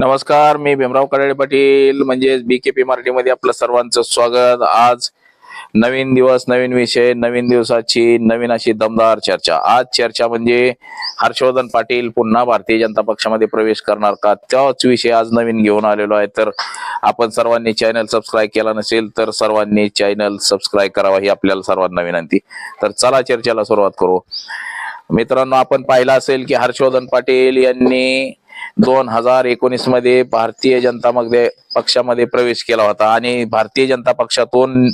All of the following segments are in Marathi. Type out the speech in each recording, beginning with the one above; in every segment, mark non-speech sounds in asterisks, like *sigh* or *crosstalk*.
नमस्कार मी भीमराव कडाडे पाटील म्हणजेच बीकेपी मराठीमध्ये आपलं सर्वांचं स्वागत. आज नवीन दिवस नवीन विषय नवीन दिवसाची नवीन अशी दमदार चर्चा. आज चर्चा म्हणजे हर्षवर्धन पाटील पुन्हा भारतीय जनता पक्षामध्ये प्रवेश करणार का? त्याच विषय आज नवीन घेऊन आलेलो आहे. तर आपण सर्वांनी चॅनल सबस्क्राईब केला नसेल तर सर्वांनी चॅनल सबस्क्राईब करावा ही आपल्याला सर्वांना विनंती. तर चला चर्चेला सुरुवात करू. मित्रांनो आपण पाहिलं असेल की हर्षवर्धन पाटील यांनी दोन हजार एकोणीसमध्ये भारतीय जनता मध्ये पक्षामध्ये प्रवेश केला होता. आणि भारतीय जनता पक्षातून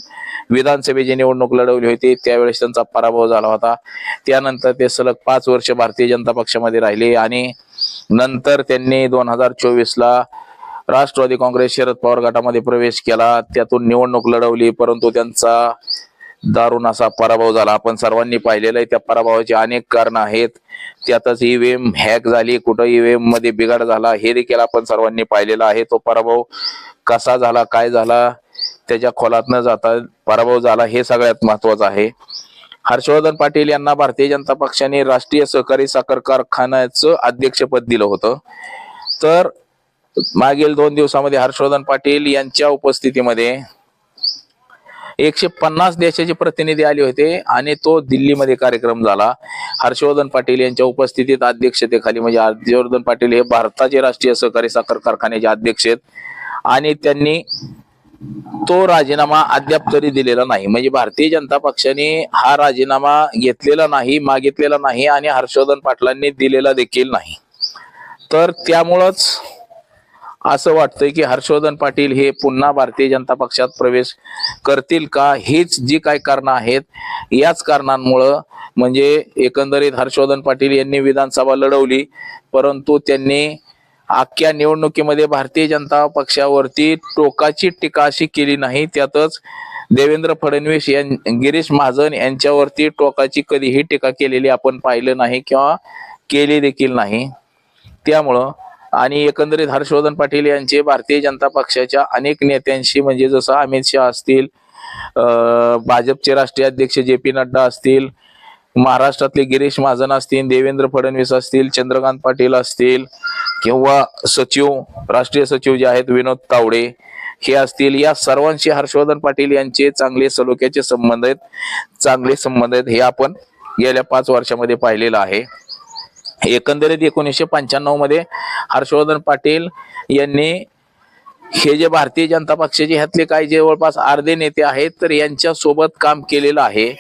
विधानसभेची निवडणूक लढवली होती. त्यावेळेस त्यांचा पराभव झाला होता. त्यानंतर ते सलग पाच वर्ष भारतीय जनता पक्षामध्ये राहिले आणि नंतर त्यांनी दोन हजार चोवीस ला राष्ट्रवादी काँग्रेस शरद पवार गटामध्ये प्रवेश केला. त्यातून निवडणूक लढवली परंतु त्यांचा दारुण असा पराभव झाला. आपण सर्वांनी पाहिलेलं आहे त्या पराभवाची अनेक कारण आहेत. त्यातच ईव्हीएम हॅक झाली कुठं ईव्हीएममध्ये बिघाड झाला हे देखील आपण सर्वांनी पाहिलेला आहे. तो पराभव कसा झाला काय झाला त्याच्या खोलात न जाता पराभव झाला हे सगळ्यात महत्वाचं आहे. हर्षवर्धन पाटील यांना भारतीय जनता पक्षाने राष्ट्रीय सहकारी साखर कारखान्याचं अध्यक्षपद दिलं होतं. तर मागील दोन दिवसामध्ये हर्षवर्धन पाटील यांच्या उपस्थितीमध्ये एकशे पन्नास देशाचे प्रतिनिधी आले होते आणि तो दिल्लीमध्ये कार्यक्रम झाला. हर्षवर्धन पाटील यांच्या उपस्थितीत अध्यक्षतेखाली म्हणजे हर्षवर्धन पाटील हे भारताचे राष्ट्रीय सहकारी साखर कारखान्याचे अध्यक्ष आहेत. आणि त्यांनी तो राजीनामा अद्याप तरी दिलेला नाही. म्हणजे भारतीय जनता पक्षाने हा राजीनामा घेतलेला नाही मागितलेला नाही आणि हर्षवर्धन पाटलांनी दिलेला देखील नाही. तर त्यामुळंच असं वाटतंय की हर्षवर्धन पाटील हे पुन्हा भारतीय जनता पक्षात प्रवेश करतील का? हीच जी काय कारणं आहेत याच कारणांमुळं म्हणजे एकंदरीत हर्षवर्धन पाटील यांनी विधानसभा लढवली परंतु त्यांनी अख्ख्या निवडणुकीमध्ये भारतीय जनता पक्षावरती टोकाची टीका अशी केली नाही त्यातच देवेंद्र फडणवीस यां गिरीश महाजन यांच्यावरती टोकाची कधीही टीका केलेली आपण पाहिलं नाही किंवा केली देखील नाही. त्यामुळं आणि एकंदरीत हर्षवर्धन पाटील यांचे भारतीय जनता पक्षाच्या अनेक नेत्यांशी म्हणजे जसं अमित शहा असतील भाजपचे राष्ट्रीय अध्यक्ष जे पी नड्डा असतील महाराष्ट्रातले गिरीश महाजन असतील देवेंद्र फडणवीस असतील चंद्रकांत पाटील असतील किंवा सचिव राष्ट्रीय सचिव जे आहेत विनोद तावडे हे असतील या सर्वांशी हर्षवर्धन पाटील यांचे चांगले सलोख्याचे संबंध आहेत. चांगले संबंध आहेत हे आपण गेल्या पाच वर्षामध्ये पाहिलेलं आहे. एकंदरीत एकोणीसशे पंच्याण्णवमध्ये हर्षवर्धन पाटील यांनी हे जे भारतीय जनता पक्षाचे ह्यातले काही जवळपास अर्धे नेते आहेत तर यांच्या सोबत काम केलेलं आहे.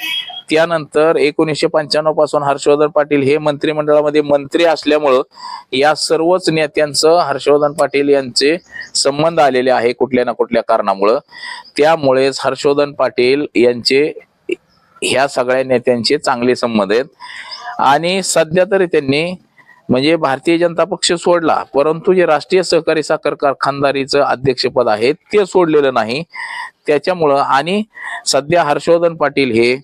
त्यानंतर एकोणीसशे पंच्याण्णवपासून हर्षवर्धन पाटील हे मंत्रिमंडळामध्ये मंत्री असल्यामुळं या सर्वच नेत्यांचं हर्षवर्धन पाटील यांचे संबंध आलेले आहे कुठल्या ना कुठल्या कारणामुळं. त्यामुळेच हर्षवर्धन पाटील यांचे ह्या सगळ्या नेत्यांचे चांगले संबंध आहेत. आणि सध्या तरी त्यांनी म्हणजे भारतीय जनता पक्ष सोडला परंतु जे राष्ट्रीय सहकारी साखर कारखानदारीचं अध्यक्षपद आहे ते सोडलेलं नाही. त्याच्यामुळं आणि सध्या हर्षवर्धन पाटील हे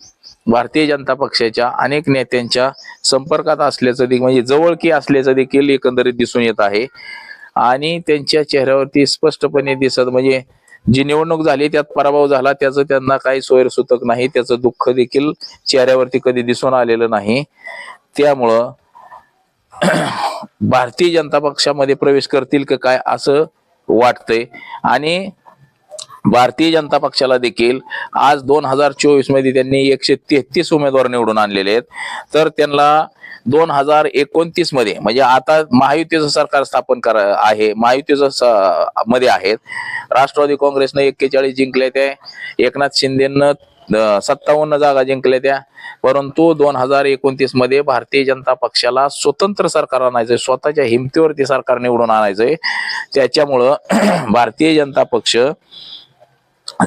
भारतीय जनता पक्षाच्या अनेक नेत्यांच्या संपर्कात असल्याचं देखील म्हणजे जवळकी असल्याचं देखील एकंदरीत दिसून येत आहे. आणि त्यांच्या चेहऱ्यावरती स्पष्टपणे दिसत म्हणजे जी निवडणूक झाली त्यात पराभव झाला त्याचं त्यांना काही सोयरसूतक नाही त्याचं दुःख देखील चेहऱ्यावरती कधी दिसून आलेलं नाही. त्यामुळं *clears throat* भारतीय जनता पक्षामध्ये प्रवेश करतील का काय असं वाटतंय. आणि भारतीय जनता पक्षाला देखील आज दोन हजार चोवीसमध्ये त्यांनी एकशे तेहतीस उमेदवार निवडून आणलेले आहेत. तर त्यांना दोन हजार एकोणतीसमध्ये म्हणजे आता महायुतीचं सरकार स्थापन कर आहे महायुतीचं स- मध्ये आहेत. राष्ट्रवादी काँग्रेसनं एक्केचाळीस जिंकले ते एकनाथ शिंदेनं सत्तावन्न जागा जिंकल्या त्या. परंतु दोन हजार एकोणतीसमध्ये भारतीय जनता पक्षाला स्वतंत्र सरकार आणायचंय स्वतःच्या हिमतीवरती सरकार निवडून आणायचंय. त्याच्यामुळं *clears throat* भारतीय जनता पक्ष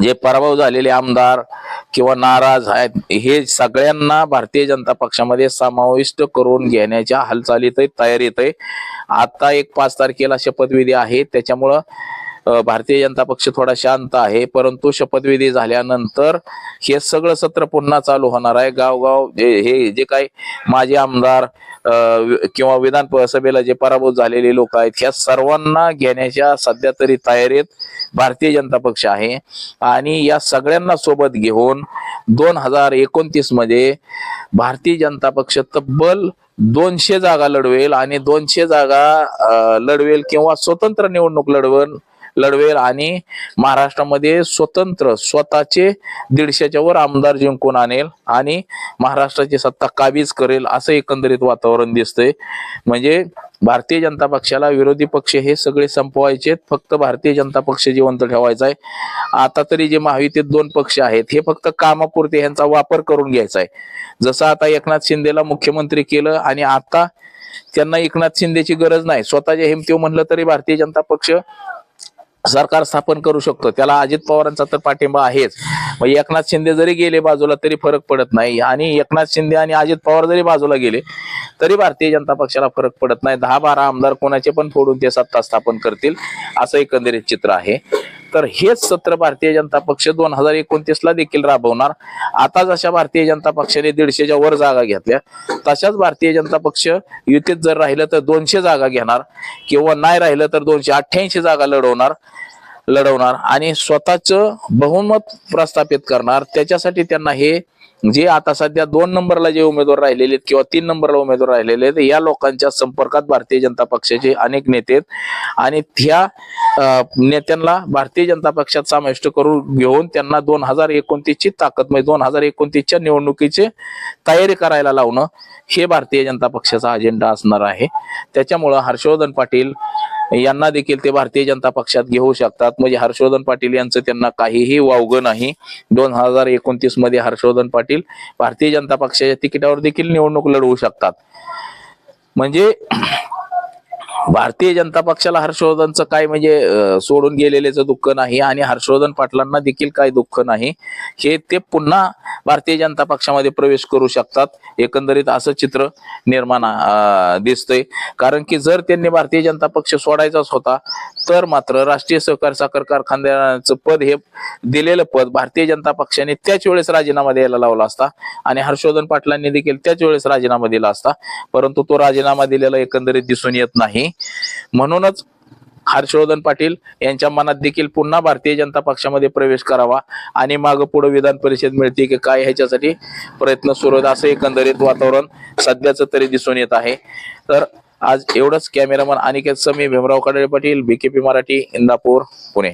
जे पराभव झालेले आमदार किंवा नाराज आहेत हे सगळ्यांना भारतीय जनता पक्षामध्ये समाविष्ट करून घेण्याच्या हालचालीत तयारीत आहे. आता एक पाच तारखेला शपथविधी आहे त्याच्यामुळं भारतीय जनता पक्ष थोडा शांत आहे परंतु शपथविधी झाल्यानंतर हे सगळं सत्र पुन्हा चालू होणार आहे. गावगाव जे हे जे काही माजी आमदार किंवा विधान सभेला जे पराभूत झालेले लोक आहेत ह्या सर्वांना घेण्याच्या सध्या तरी तयारीत भारतीय जनता पक्ष आहे. आणि या सगळ्यांना सोबत घेऊन दोन हजार एकोणतीसमध्ये भारतीय जनता पक्ष तब्बल दोनशे जागा लढवेल आणि दोनशे जागा लढवेल किंवा स्वतंत्र निवडणूक लढवण लढवेल आणि महाराष्ट्रामध्ये स्वतंत्र स्वतःचे दीडशेच्या वर आमदार जिंकून आणेल आणि महाराष्ट्राची सत्ता काबीज करेल असं एकंदरीत वातावरण दिसतंय. म्हणजे भारतीय जनता पक्षाला विरोधी पक्ष हे सगळे संपवायचे फक्त भारतीय जनता पक्ष जिवंत ठेवायचा आहे. आता तरी जे महायुतीत दोन पक्ष आहेत हे फक्त कामापुरते ह्यांचा वापर करून घ्यायचा आहे. जसं आता एकनाथ शिंदेला मुख्यमंत्री केलं आणि आता त्यांना एकनाथ शिंदेची गरज नाही. स्वतःच्या हिमतीव म्हणलं तरी भारतीय जनता पक्ष सरकार स्थापन करू शकतो. त्याला अजित पवारांचा तर पाठिंबा आहेच. मग एकनाथ शिंदे जरी गेले बाजूला तरी फरक पडत नाही. आणि एकनाथ शिंदे आणि अजित पवार जरी बाजूला गेले तरी भारतीय जनता पक्षाला फरक पडत नाही. दहा बारा आमदार कोणाचे पण फोडून ते सत्ता स्थापन करतील असं एकंदरीत चित्र आहे. तर हेच सत्र भारतीय जनता पक्ष दोन हजार एकोणतीस ला देखील राबवणार. आता जशा भारतीय जनता पक्षाने दीडशेच्या वर जागा घेतल्या तशाच भारतीय जनता पक्ष युतीत जर राहिलं तर दोनशे जागा घेणार. किंवा नाही राहिलं तर दोनशे अठ्ठ्याऐंशी जागा लढवणार लढवणार. आणि स्वतःच बहुमत प्रस्थापित करणार. त्याच्यासाठी त्यांना हे जे आता सध्या दोन नंबरला जे उमेदवार राहिलेले आहेत किंवा तीन नंबरला उमेदवार राहिलेले आहेत या लोकांच्या संपर्कात भारतीय जनता पक्षाचे अनेक नेते आहेत. आणि त्या नेत्यांना भारतीय जनता पक्षात समाविष्ट करून घेऊन त्यांना दोन हजार एकोणतीसची ताकद म्हणजे दोन हजार एकोणतीसच्या निवडणुकीची तयारी करायला लावणं हे भारतीय जनता पक्षाचा अजेंडा असणार आहे. त्याच्यामुळं हर्षवर्धन पाटील यांना देखील ते भारतीय जनता पक्षात घेऊ शकतात. म्हणजे हर्षवर्धन पाटील यांचं त्यांना काहीही वावगं नाही. दोन हजार एकोणतीसमध्ये हर्षवर्धन पाटील भारतीय जनता पक्षाच्या तिकिटावर देखील निवडणूक लढवू शकतात. म्हणजे भारतीय जनता पक्षाला हर्षवर्धनचं काय म्हणजे सोडून गेलेल्याचं दुःख नाही आणि हर्षवर्धन पाटलांना देखील काय दुःख नाही हे ते पुन्हा भारतीय जनता पक्षामध्ये प्रवेश करू शकतात. एकंदरीत असं चित्र निर्माण दिसतंय. कारण की जर त्यांनी भारतीय जनता पक्ष सोडायचाच होता तर मात्र राष्ट्रीय सहकार साखर कारखान्याचं पद हे दिलेलं पद भारतीय जनता पक्षाने त्याच वेळेस राजीनामा द्यायला लावला असता आणि हर्षवर्धन पाटलांनी देखील त्याच वेळेस राजीनामा दिला असता परंतु तो राजीनामा दिलेला एकंदरीत दिसून येत नाही. म्हणूनच हर्षवर्धन पाटील यांच्या मनात देखील पुन्हा भारतीय जनता पक्षामध्ये प्रवेश करावा आणि माग पुढे विधान परिषद मिळते की काय ह्याच्यासाठी प्रयत्न सुरू आहेत. असं एकंदरीत वातावरण सध्याचं तरी दिसून येत आहे. तर आज एवढंच. Cameraman Aniket Sami Bhimrao Kadale Patil BKP Marathi Indapur Pune.